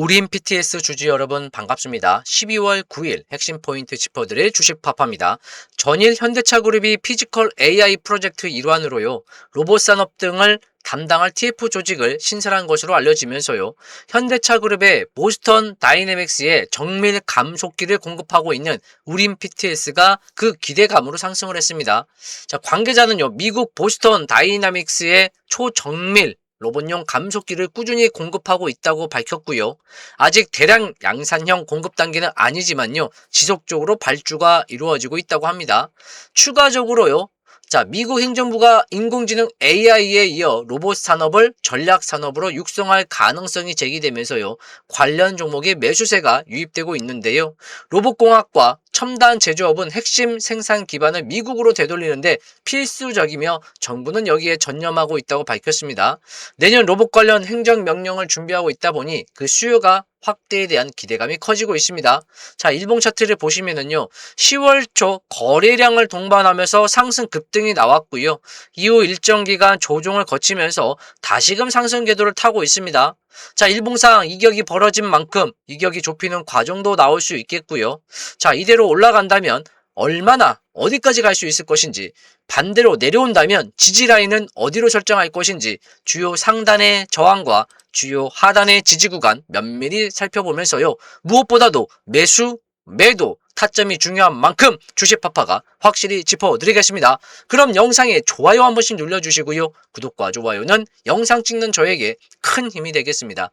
우린 PTS 주주 여러분 반갑습니다. 12월 9일 핵심 포인트 짚어드릴 주식 파파입니다. 전일 현대차 그룹이 피지컬 AI 프로젝트 일환으로요. 로봇 산업 등을 담당할 TF 조직을 신설한 것으로 알려지면서요. 현대차 그룹의 보스턴 다이내믹스의 정밀 감속기를 공급하고 있는 우린 PTS가 그 기대감으로 상승을 했습니다. 자, 관계자는요. 미국 보스턴 다이나믹스의 초정밀 로봇용 감속기를 꾸준히 공급하고 있다고 밝혔고요. 아직 대량 양산형 공급 단계는 아니지만요. 지속적으로 발주가 이루어지고 있다고 합니다. 추가적으로요. 자, 미국 행정부가 인공지능 AI에 이어 로봇 산업을 전략 산업으로 육성할 가능성이 제기되면서요. 관련 종목의 매수세가 유입되고 있는데요. 로봇공학과 첨단 제조업은 핵심 생산 기반을 미국으로 되돌리는데 필수적이며 정부는 여기에 전념하고 있다고 밝혔습니다. 내년 로봇 관련 행정 명령을 준비하고 있다 보니 그 수요가 확대에 대한 기대감이 커지고 있습니다. 자, 일봉 차트를 보시면은요. 10월 초 거래량을 동반하면서 상승 급등이 나왔고요. 이후 일정 기간 조정을 거치면서 다시금 상승 궤도를 타고 있습니다. 자, 일봉상 이격이 벌어진 만큼 이격이 좁히는 과정도 나올 수 있겠고요. 자, 이대로 올라간다면 얼마나 어디까지 갈 수 있을 것인지 반대로 내려온다면 지지 라인은 어디로 설정할 것인지 주요 상단의 저항과 주요 하단의 지지 구간 면밀히 살펴보면서요. 무엇보다도 매수, 매도, 타점이 중요한 만큼 주식 파파가 확실히 짚어드리겠습니다. 그럼 영상에 좋아요 한 번씩 눌러주시고요. 구독과 좋아요는 영상 찍는 저에게 큰 힘이 되겠습니다.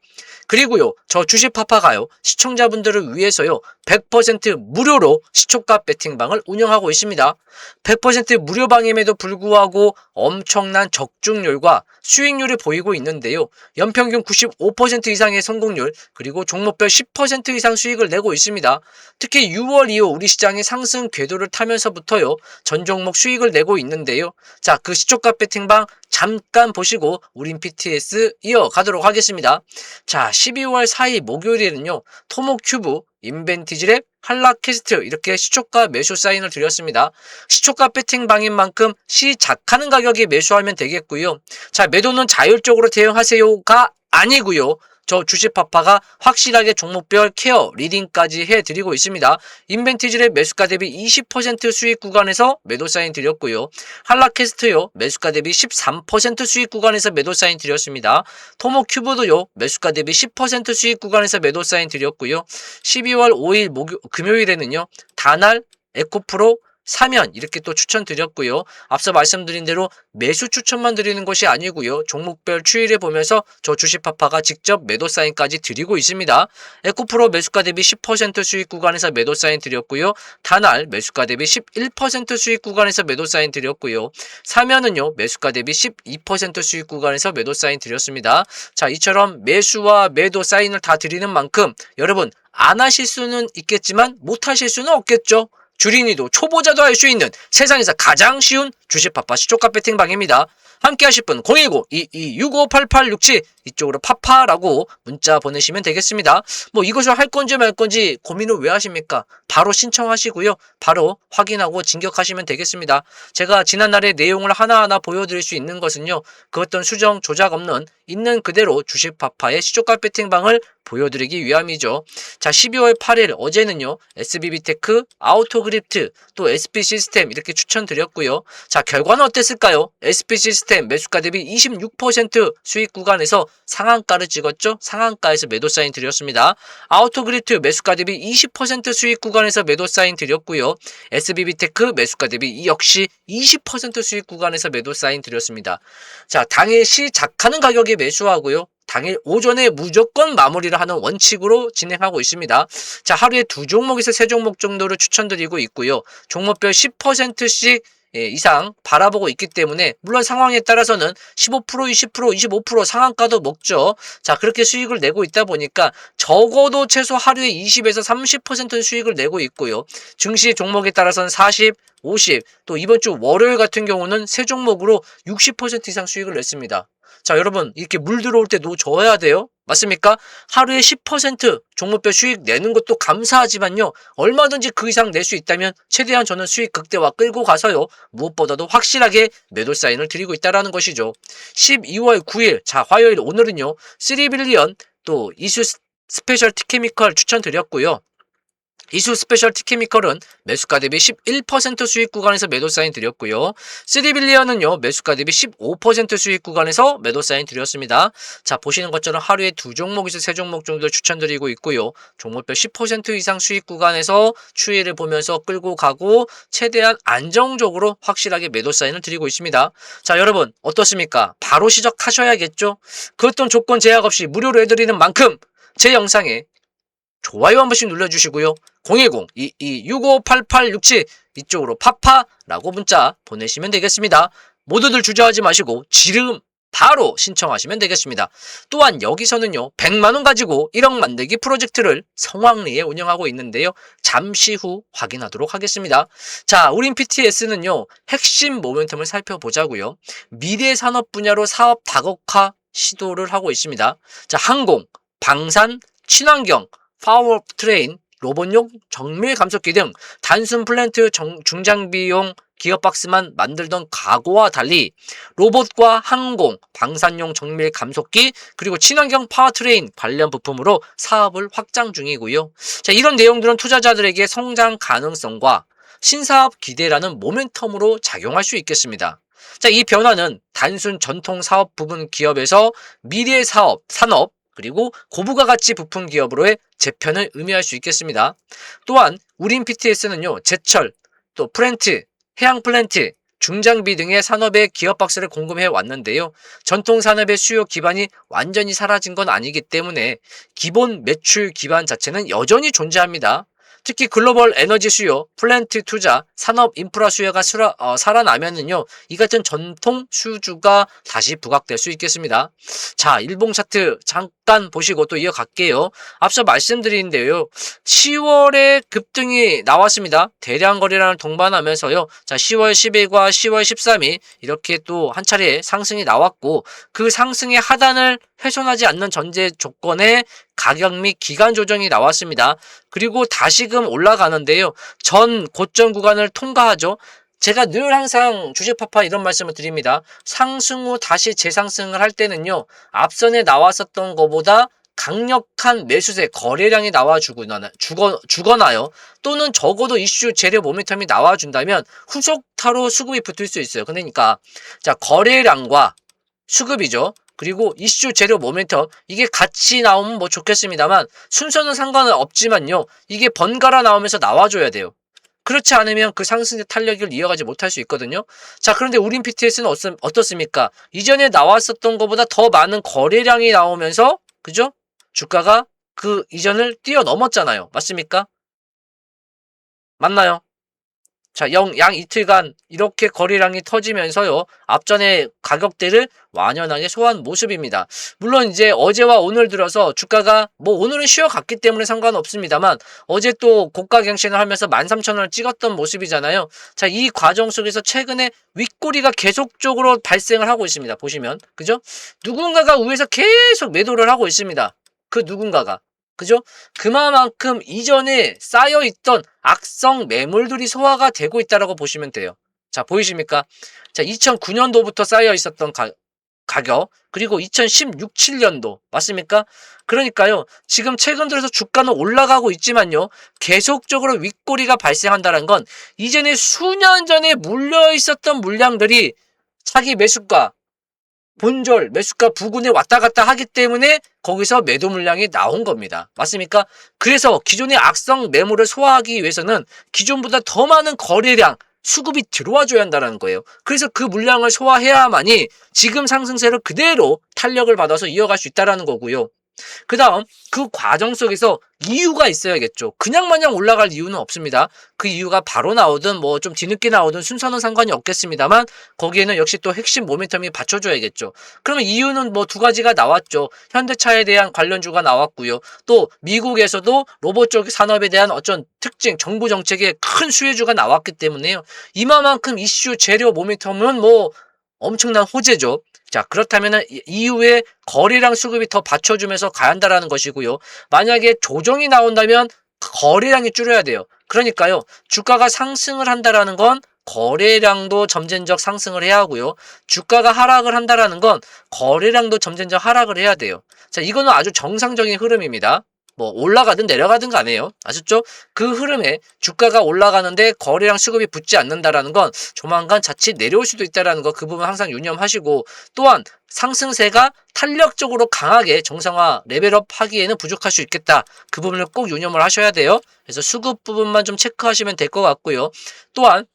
그리고요, 저 주식 파파가요, 시청자분들을 위해서요, 100% 무료로 시초가 배팅방을 운영하고 있습니다. 100% 무료방임에도 불구하고 엄청난 적중률과 수익률을 보이고 있는데요. 연평균 95% 이상의 성공률, 그리고 종목별 10% 이상 수익을 내고 있습니다. 특히 6월 이후 우리 시장이 상승 궤도를 타면서부터요. 전 종목 수익을 내고 있는데요. 자, 그 시초가 배팅방 잠깐 보시고 우린 PTS 이어가도록 하겠습니다. 자, 12월 4일 목요일에는요. 토모큐브, 인벤티지랩, 한라캐스트 이렇게 시초가 매수 사인을 드렸습니다. 시초가 배팅방인 만큼 시작하는 가격에 매수하면 되겠고요. 자, 매도는 자율적으로 대응하세요가 아니고요. 저 주식 파파가 확실하게 종목별 케어 리딩까지 해드리고 있습니다. 인벤티지의 매수가 대비 20% 수익 구간에서 매도 사인 드렸고요. 한라캐스트요 매수가 대비 13% 수익 구간에서 매도 사인 드렸습니다. 토모큐브도요 매수가 대비 10% 수익 구간에서 매도 사인 드렸고요. 12월 5일 목요 금요일에는요 다날 에코프로 사면 이렇게 또 추천드렸고요. 앞서 말씀드린 대로 매수 추천만 드리는 것이 아니고요. 종목별 추이를 보면서 저 주식파파가 직접 매도 사인까지 드리고 있습니다. 에코프로 매수가 대비 10% 수익 구간에서 매도 사인 드렸고요. 다날 매수가 대비 11% 수익 구간에서 매도 사인 드렸고요. 사면은요. 매수가 대비 12% 수익 구간에서 매도 사인 드렸습니다. 자, 이처럼 매수와 매도 사인을 다 드리는 만큼 여러분 안 하실 수는 있겠지만 못 하실 수는 없겠죠. 주린이도 초보자도 할 수 있는 세상에서 가장 쉬운 주식 파파 시초카 배팅방입니다. 함께 하실 분 010-2265-8867 이쪽으로 파파라고 문자 보내시면 되겠습니다. 뭐 이것을 할 건지 말 건지 고민을 왜 하십니까? 바로 신청하시고요. 바로 확인하고 진격하시면 되겠습니다. 제가 지난날의 내용을 하나하나 보여드릴 수 있는 것은요. 그 어떤 수정 조작 없는 있는 그대로 주식 파파의 시초가 배팅방을 보여드리기 위함이죠. 자, 12월 8일 어제는요. SBB테크, 아우토그립트, 또 SP 시스템 이렇게 추천드렸고요. 자, 결과는 어땠을까요? SP 시스템 매수가 대비 26% 수익 구간에서 상한가를 찍었죠. 상한가에서 매도 사인 드렸습니다. 아우토그립트 매수가 대비 20% 수익 구간에서 매도 사인 드렸고요. SBB테크 매수가 대비 역시 20% 수익 구간에서 매도 사인 드렸습니다. 자, 당일 시작하는 가격에 매수하고요. 당일 오전에 무조건 마무리를 하는 원칙으로 진행하고 있습니다. 자, 하루에 두 종목에서 세 종목 정도를 추천드리고 있고요. 종목별 10%씩 예, 이상 바라보고 있기 때문에 물론 상황에 따라서는 15% 20% 25% 상한가도 먹죠. 자 그렇게 수익을 내고 있다 보니까 적어도 최소 하루에 20에서 30% 수익을 내고 있고요. 증시 종목에 따라서는 40, 50, 또 이번 주 월요일 같은 경우는 세 종목으로 60% 이상 수익을 냈습니다. 자, 여러분, 이렇게 물 들어올 때노 줘야 돼요. 맞습니까? 하루에 10% 종목별 수익 내는 것도 감사하지만요. 얼마든지 그 이상 낼 수 있다면 최대한 저는 수익 극대화 끌고 가서요. 무엇보다도 확실하게 매도 사인을 드리고 있다라는 것이죠. 12월 9일, 자, 화요일 오늘은요. 3빌리언 또 이슈 스페셜 티 케미컬 추천드렸고요. 이수 스페셜티 케미컬은 매수가 대비 11% 수익 구간에서 매도 사인 드렸고요. 3빌리언은요, 매수가 대비 15% 수익 구간에서 매도 사인 드렸습니다. 자, 보시는 것처럼 하루에 두 종목에서 세 종목 정도 추천드리고 있고요. 종목별 10% 이상 수익 구간에서 추이를 보면서 끌고 가고 최대한 안정적으로 확실하게 매도 사인을 드리고 있습니다. 자, 여러분 어떻습니까? 바로 시작하셔야겠죠? 그 어떤 조건 제약 없이 무료로 해드리는 만큼 제 영상에 좋아요 한 번씩 눌러주시고요. 010-2265-8867 이쪽으로 파파라고 문자 보내시면 되겠습니다. 모두들 주저하지 마시고 지금 바로 신청하시면 되겠습니다. 또한 여기서는요 100만원 가지고 1억 만들기 프로젝트를 성황리에 운영하고 있는데요. 잠시 후 확인하도록 하겠습니다. 자, 우린 PTS는요 핵심 모멘텀을 살펴보자고요. 미래 산업 분야로 사업 다각화 시도를 하고 있습니다. 자, 항공, 방산, 친환경, 파워 트레인, 로봇용 정밀 감속기 등 단순 플랜트 정- 중장비용 기어박스만 만들던 과거와 달리 로봇과 항공, 방산용 정밀 감속기, 그리고 친환경 파워트레인 관련 부품으로 사업을 확장 중이고요. 자, 이런 내용들은 투자자들에게 성장 가능성과 신사업 기대라는 모멘텀으로 작용할 수 있겠습니다. 자, 이 변화는 단순 전통 사업 부분 기업에서 미래 사업, 산업, 그리고 고부가 가치 부품 기업으로의 재편을 의미할 수 있겠습니다. 또한 우린 PTS는요, 제철, 또 플랜트, 해양 플랜트, 중장비 등의 산업에 기업 박스를 공급해 왔는데요. 전통 산업의 수요 기반이 완전히 사라진 건 아니기 때문에 기본 매출 기반 자체는 여전히 존재합니다. 특히 글로벌 에너지 수요, 플랜트 투자, 산업 인프라 수요가 수라, 어, 살아나면은요, 이 같은 전통 수주가 다시 부각될 수 있겠습니다. 자, 일봉 차트 잠깐 보시고 또 이어갈게요. 앞서 말씀드린데요. 10월에 급등이 나왔습니다. 대량 거래량을 동반하면서요. 자, 10월 10일과 10월 13일 이렇게 또 한 차례 상승이 나왔고 그 상승의 하단을 훼손하지 않는 전제 조건에 가격 및 기간 조정이 나왔습니다. 그리고 다시금 올라가는데요. 전 고점 구간을 통과하죠. 제가 늘 항상 주식파파 이런 말씀을 드립니다. 상승 후 다시 재상승을 할 때는요. 앞선에 나왔었던 것보다 강력한 매수세 거래량이 나와주거나 주거, 주거나요. 또는 적어도 이슈 재료 모멘텀이 나와준다면 후속 타로 수급이 붙을 수 있어요. 그러니까 자 거래량과 수급이죠. 그리고 이슈 재료 모멘텀 이게 같이 나오면 뭐 좋겠습니다만 순서는 상관은 없지만요. 이게 번갈아 나오면서 나와줘야 돼요. 그렇지 않으면 그 상승의 탄력을 이어가지 못할 수 있거든요. 자, 그런데 우린 PTS는 어떻, 어떻습니까? 이전에 나왔었던 것보다 더 많은 거래량이 나오면서, 그죠? 주가가 그 이전을 뛰어넘었잖아요. 맞습니까? 맞나요? 자, 영, 양 이틀간 이렇게 거래량이 터지면서요, 앞전의 가격대를 완연하게 소화한 모습입니다. 물론 이제 어제와 오늘 들어서 주가가 뭐 오늘은 쉬어갔기 때문에 상관없습니다만 어제 또 고가 갱신을 하면서 13,000원을 찍었던 모습이잖아요. 자, 이 과정 속에서 최근에 윗꼬리가 계속적으로 발생을 하고 있습니다. 보시면. 그죠? 누군가가 위에서 계속 매도를 하고 있습니다. 그 누군가가. 그죠? 그만큼 이전에 쌓여있던 악성 매물들이 소화가 되고 있다라고 보시면 돼요. 자, 보이십니까? 자, 2009년도부터 쌓여 있었던 가, 가격, 그리고 2016, 7년도, 맞습니까? 그러니까요, 지금 최근 들어서 주가는 올라가고 있지만요, 계속적으로 윗꼬리가 발생한다는 건 이전에 수년 전에 물려 있었던 물량들이 차기 매수가, 본절, 매수가 부근에 왔다 갔다 하기 때문에 거기서 매도 물량이 나온 겁니다. 맞습니까? 그래서 기존의 악성 매물을 소화하기 위해서는 기존보다 더 많은 거래량, 수급이 들어와 줘야 한다는 거예요. 그래서 그 물량을 소화해야만이 지금 상승세를 그대로 탄력을 받아서 이어갈 수 있다라는 거고요. 그 다음 그 과정 속에서 이유가 있어야겠죠. 그냥 마냥 올라갈 이유는 없습니다. 그 이유가 바로 나오든 뭐 좀 뒤늦게 나오든 순서는 상관이 없겠습니다만 거기에는 역시 또 핵심 모멘텀이 받쳐줘야겠죠. 그러면 이유는 뭐 두 가지가 나왔죠. 현대차에 대한 관련주가 나왔고요. 또 미국에서도 로봇 쪽 산업에 대한 어떤 특징, 정부 정책의 큰 수혜주가 나왔기 때문에요. 이마만큼 이슈 재료 모멘텀은 뭐 엄청난 호재죠. 자, 그렇다면은 이- 이후에 거래량 수급이 더 받쳐주면서 가야 한다라는 것이고요. 만약에 조정이 나온다면 거래량이 줄여야 돼요. 그러니까요, 주가가 상승을 한다라는 건 거래량도 점진적 상승을 해야 하고요. 주가가 하락을 한다라는 건 거래량도 점진적 하락을 해야 돼요. 자, 이거는 아주 정상적인 흐름입니다. 뭐 올라가든 내려가든 간에요. 아셨죠? 그 흐름에 주가가 올라가는데 거래량 수급이 붙지 않는다라는 건 조만간 자칫 내려올 수도 있다라는 거 그 부분 항상 유념하시고 또한 상승세가 탄력적으로 강하게 정상화 레벨업 하기에는 부족할 수 있겠다. 그 부분을 꼭 유념을 하셔야 돼요. 그래서 수급 부분만 좀 체크하시면 될 것 같고요. 또한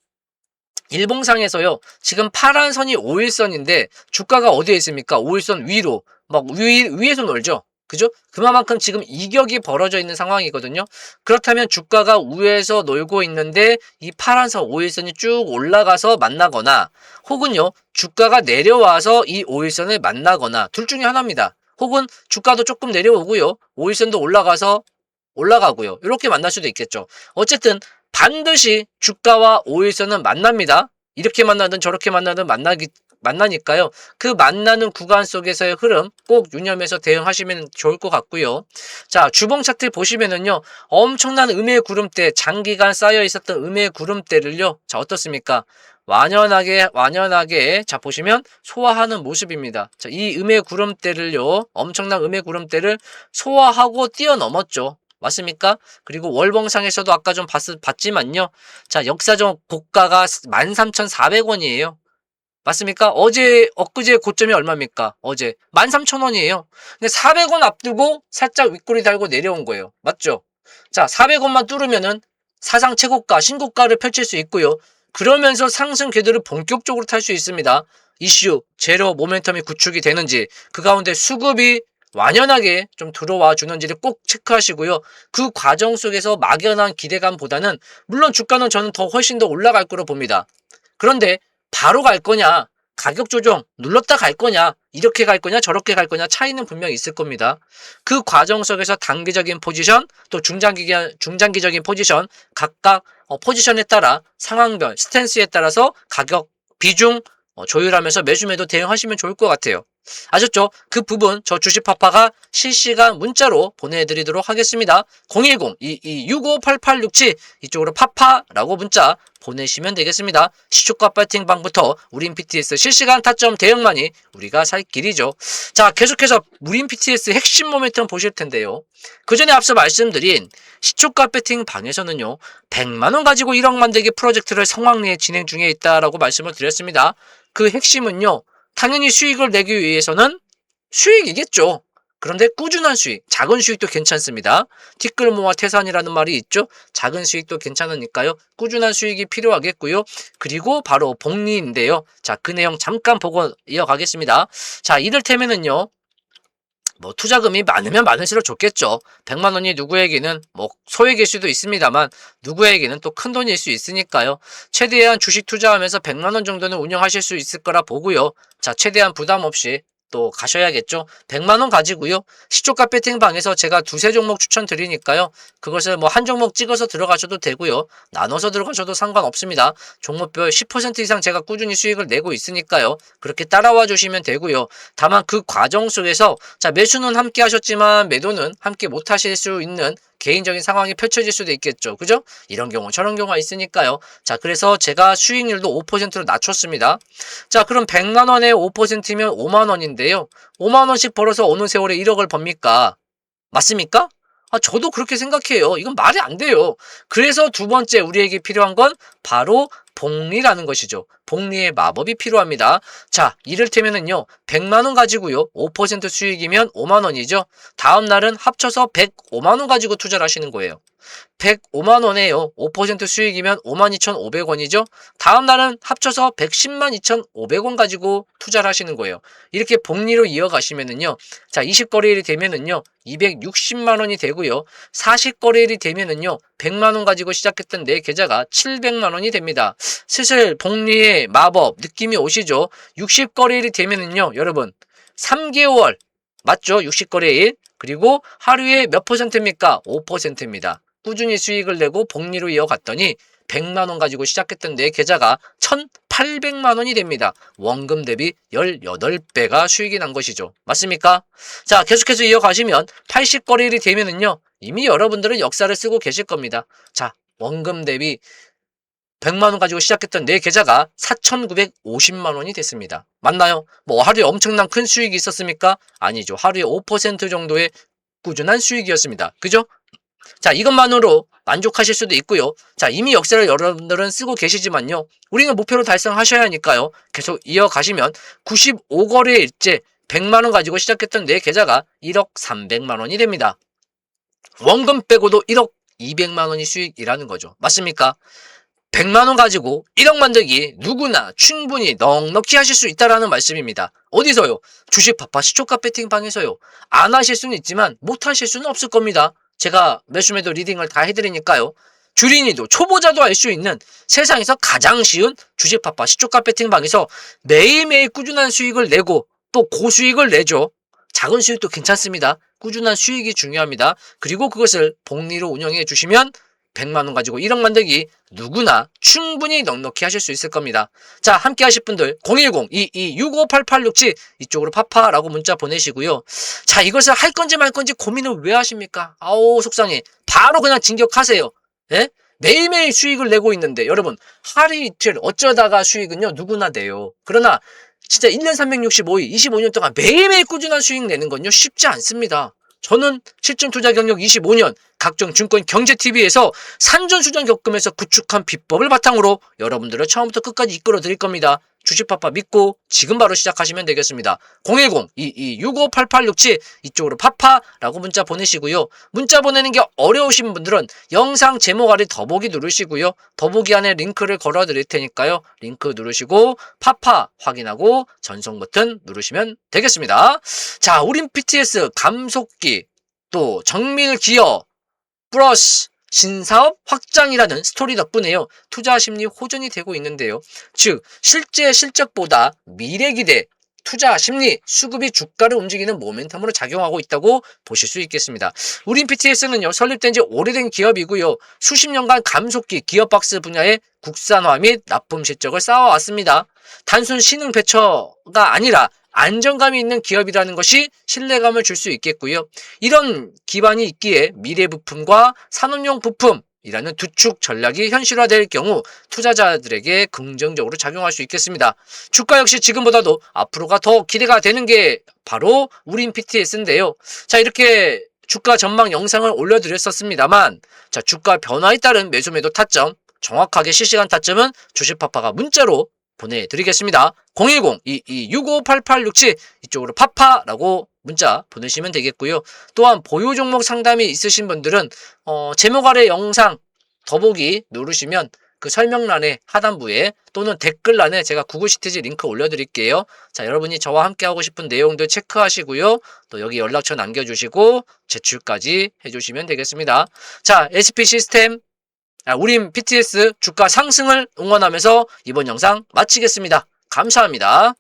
일봉상에서요. 지금 파란 선이 5일선인데 주가가 어디에 있습니까? 5일선 위로 막 위, 위에서 놀죠. 그죠? 그만큼 지금 이격이 벌어져 있는 상황이거든요. 그렇다면 주가가 위에서 놀고 있는데 이 파란선 5일선이 쭉 올라가서 만나거나 혹은요 주가가 내려와서 이 5일선을 만나거나 둘 중에 하나입니다. 혹은 주가도 조금 내려오고요. 5일선도 올라가서 올라가고요. 이렇게 만날 수도 있겠죠. 어쨌든 반드시 주가와 5일선은 만납니다. 이렇게 만나든 저렇게 만나든 만나기 만나니까요. 그 만나는 구간 속에서의 흐름 꼭 유념해서 대응하시면 좋을 것 같고요. 자, 주봉 차트 보시면은요. 엄청난 음의 구름대, 장기간 쌓여 있었던 음의 구름대를요. 자, 어떻습니까? 완연하게 완연하게 자 보시면 소화하는 모습입니다. 자, 이 음의 구름대를요. 엄청난 음의 구름대를 소화하고 뛰어넘었죠. 맞습니까? 그리고 월봉상에서도 아까 좀 봤, 봤지만요. 자, 역사적 고가가 13,400원이에요. 맞습니까? 어제, 엊그제 고점이 얼마입니까? 어제. 13,000원이에요. 근데 400원 앞두고 살짝 윗꼬리 달고 내려온 거예요. 맞죠? 자, 400원만 뚫으면은 사상 최고가, 신고가를 펼칠 수 있고요. 그러면서 상승 궤도를 본격적으로 탈 수 있습니다. 이슈, 제로 모멘텀이 구축이 되는지, 그 가운데 수급이 완연하게 좀 들어와 주는지를 꼭 체크하시고요. 그 과정 속에서 막연한 기대감보다는 물론 주가는 저는 더 훨씬 더 올라갈 거로 봅니다. 그런데 바로 갈 거냐, 가격 조정 눌렀다 갈 거냐, 이렇게 갈 거냐, 저렇게 갈 거냐 차이는 분명히 있을 겁니다. 그 과정 속에서 단기적인 포지션, 또 중장기, 중장기적인 포지션, 각각 어, 포지션에 따라 상황별, 스탠스에 따라서 가격, 비중 어, 조율하면서 매주 매도 대응하시면 좋을 것 같아요. 아셨죠? 그 부분 저 주식파파가 실시간 문자로 보내드리도록 하겠습니다. 010-2265-8867 이쪽으로 파파라고 문자 보내시면 되겠습니다. 시초가 파이팅 방부터 우린 PTS 실시간 타점 대응만이 우리가 살 길이죠. 자 계속해서 우린 PTS 핵심 모멘텀 보실 텐데요. 그 전에 앞서 말씀드린 시초가 배팅 방에서는요 100만원 가지고 1억 만들기 프로젝트를 성황리에 진행 중에 있다라고 말씀을 드렸습니다. 그 핵심은요 당연히 수익을 내기 위해서는 수익이겠죠. 그런데 꾸준한 수익, 작은 수익도 괜찮습니다. 티끌 모아 태산이라는 말이 있죠. 작은 수익도 괜찮으니까요. 꾸준한 수익이 필요하겠고요. 그리고 바로 복리인데요. 자, 그 내용 잠깐 보고 이어가겠습니다. 자, 이를테면은요. 뭐 투자금이 많으면 많을수록 좋겠죠. 100만 원이 누구에게는 뭐 소액일 수도 있습니다만 누구에게는 또 큰 돈일 수 있으니까요. 최대한 주식 투자하면서 100만 원 정도는 운영하실 수 있을 거라 보고요. 자, 최대한 부담 없이 또 가셔야겠죠. 100만 원 가지고요. 시초가 배팅 방에서 제가 두세 종목 추천드리니까요. 그것을 뭐 한 종목 찍어서 들어가셔도 되고요. 나눠서 들어가셔도 상관없습니다. 종목별 10% 이상 제가 꾸준히 수익을 내고 있으니까요. 그렇게 따라와 주시면 되고요. 다만 그 과정 속에서 자, 매수는 함께 하셨지만 매도는 함께 못 하실 수 있는 개인적인 상황이 펼쳐질 수도 있겠죠. 그죠? 이런 경우, 저런 경우가 있으니까요. 자, 그래서 제가 수익률도 5%로 낮췄습니다. 자, 그럼 100만원에 5%면 5만원인데요. 5만원씩 벌어서 어느 세월에 1억을 법니까? 맞습니까? 아, 저도 그렇게 생각해요. 이건 말이 안 돼요. 그래서 두 번째 우리에게 필요한 건 바로 복리라는 것이죠. 복리의 마법이 필요합니다. 자, 이를테면은요, 100만원 가지고요, 5% 수익이면 5만원이죠. 다음 날은 합쳐서 105만원 가지고 투자를 하시는 거예요. 105만원에요. 5% 수익이면 52,500원이죠. 다음 날은 합쳐서 110만 2,500원 가지고 투자를 하시는 거예요. 이렇게 복리로 이어가시면은요. 자, 20거래일이 되면은요. 260만원이 되고요. 40거래일이 되면은요. 100만원 가지고 시작했던 내 계좌가 700만원이 됩니다. 슬슬 복리의 마법 느낌이 오시죠? 60거래일이 되면은요. 여러분 3개월 맞죠? 60거래일 그리고 하루에 몇 퍼센트입니까? 5%입니다. 꾸준히 수익을 내고 복리로 이어갔더니 100만 원 가지고 시작했던 내 계좌가 1,800만 원이 됩니다. 원금 대비 18배가 수익이 난 것이죠. 맞습니까? 자, 계속해서 이어가시면 80거래일이 되면은요. 이미 여러분들은 역사를 쓰고 계실 겁니다. 자, 원금 대비 100만 원 가지고 시작했던 내 계좌가 4,950만 원이 됐습니다. 맞나요? 뭐 하루에 엄청난 큰 수익이 있었습니까? 아니죠. 하루에 5% 정도의 꾸준한 수익이었습니다. 그죠? 자, 이것만으로 만족하실 수도 있고요. 자, 이미 역사를 여러분들은 쓰고 계시지만요. 우리는 목표를 달성하셔야 하니까요. 계속 이어가시면 95거래 일제 100만 원 가지고 시작했던 내 계좌가 1억 300만 원이 됩니다. 원금 빼고도 1억 200만 원이 수익이라는 거죠. 맞습니까? 100만 원 가지고 1억 만들기 누구나 충분히 넉넉히 하실 수 있다라는 말씀입니다. 어디서요? 주식 파파 시초가 배팅 방에서요. 안 하실 수는 있지만 못 하실 수는 없을 겁니다. 제가 매수매도 리딩을 다 해드리니까요. 주린이도 초보자도 알 수 있는 세상에서 가장 쉬운 주식 파파 시초가 배팅 방에서 매일매일 꾸준한 수익을 내고 또 고수익을 내죠. 작은 수익도 괜찮습니다. 꾸준한 수익이 중요합니다. 그리고 그것을 복리로 운영해 주시면 100만 원 가지고 1억 만들기 누구나 충분히 넉넉히 하실 수 있을 겁니다. 자, 함께 하실 분들 010-2265-8867 이쪽으로 파파라고 문자 보내시고요. 자, 이것을 할 건지 말 건지 고민을 왜 하십니까? 아우, 속상해. 바로 그냥 진격하세요. 예? 매일매일 수익을 내고 있는데 여러분 하루 이틀 어쩌다가 수익은요 누구나 내요. 그러나 진짜 1년 365일 25년 동안 매일매일 꾸준한 수익 내는 건요 쉽지 않습니다. 저는 실전 투자 경력 25년 각종 증권 경제 TV에서 산전 수전 겪으면서 구축한 비법을 바탕으로 여러분들을 처음부터 끝까지 이끌어 드릴 겁니다. 주식파파 믿고 지금 바로 시작하시면 되겠습니다. 010-2265-8867 이쪽으로 파파라고 문자 보내시고요. 문자 보내는 게 어려우신 분들은 영상 제목 아래 더보기 누르시고요. 더보기 안에 링크를 걸어 드릴 테니까요. 링크 누르시고 파파 확인하고 전송 버튼 누르시면 되겠습니다. 자, 우린 PTS 감속기 또 정밀 기업 플러스 신사업 확장이라는 스토리 덕분에요. 투자 심리 호전이 되고 있는데요. 즉, 실제 실적보다 미래 기대, 투자 심리, 수급이 주가를 움직이는 모멘텀으로 작용하고 있다고 보실 수 있겠습니다. 우린 PTS는요, 설립된 지 오래된 기업이고요. 수십 년간 감속기, 기어박스 분야의 국산화 및 납품 실적을 쌓아왔습니다. 단순 신흥 배처가 아니라 안정감이 있는 기업이라는 것이 신뢰감을 줄 수 있겠고요. 이런 기반이 있기에 미래 부품과 산업용 부품 이라는 두 축 전략이 현실화될 경우 투자자들에게 긍정적으로 작용할 수 있겠습니다. 주가 역시 지금보다도 앞으로가 더 기대가 되는 게 바로 우린 PTS인데요. 자, 이렇게 주가 전망 영상을 올려드렸었습니다만, 자, 주가 변화에 따른 매수 매도 타점, 정확하게 실시간 타점은 주식파파가 문자로 보내드리겠습니다. 010-2265-8867 이쪽으로 파파라고 문자 보내시면 되겠고요. 또한 보유 종목 상담이 있으신 분들은 어, 제목 아래 영상 더보기 누르시면 그 설명란에 하단부에 또는 댓글란에 제가 구글 시티지 링크 올려드릴게요. 자, 여러분이 저와 함께 하고 싶은 내용들 체크하시고요. 또 여기 연락처 남겨주시고 제출까지 해주시면 되겠습니다. 자, SP 시스템 아, 우린 PTS 주가 상승을 응원하면서 이번 영상 마치겠습니다. 감사합니다.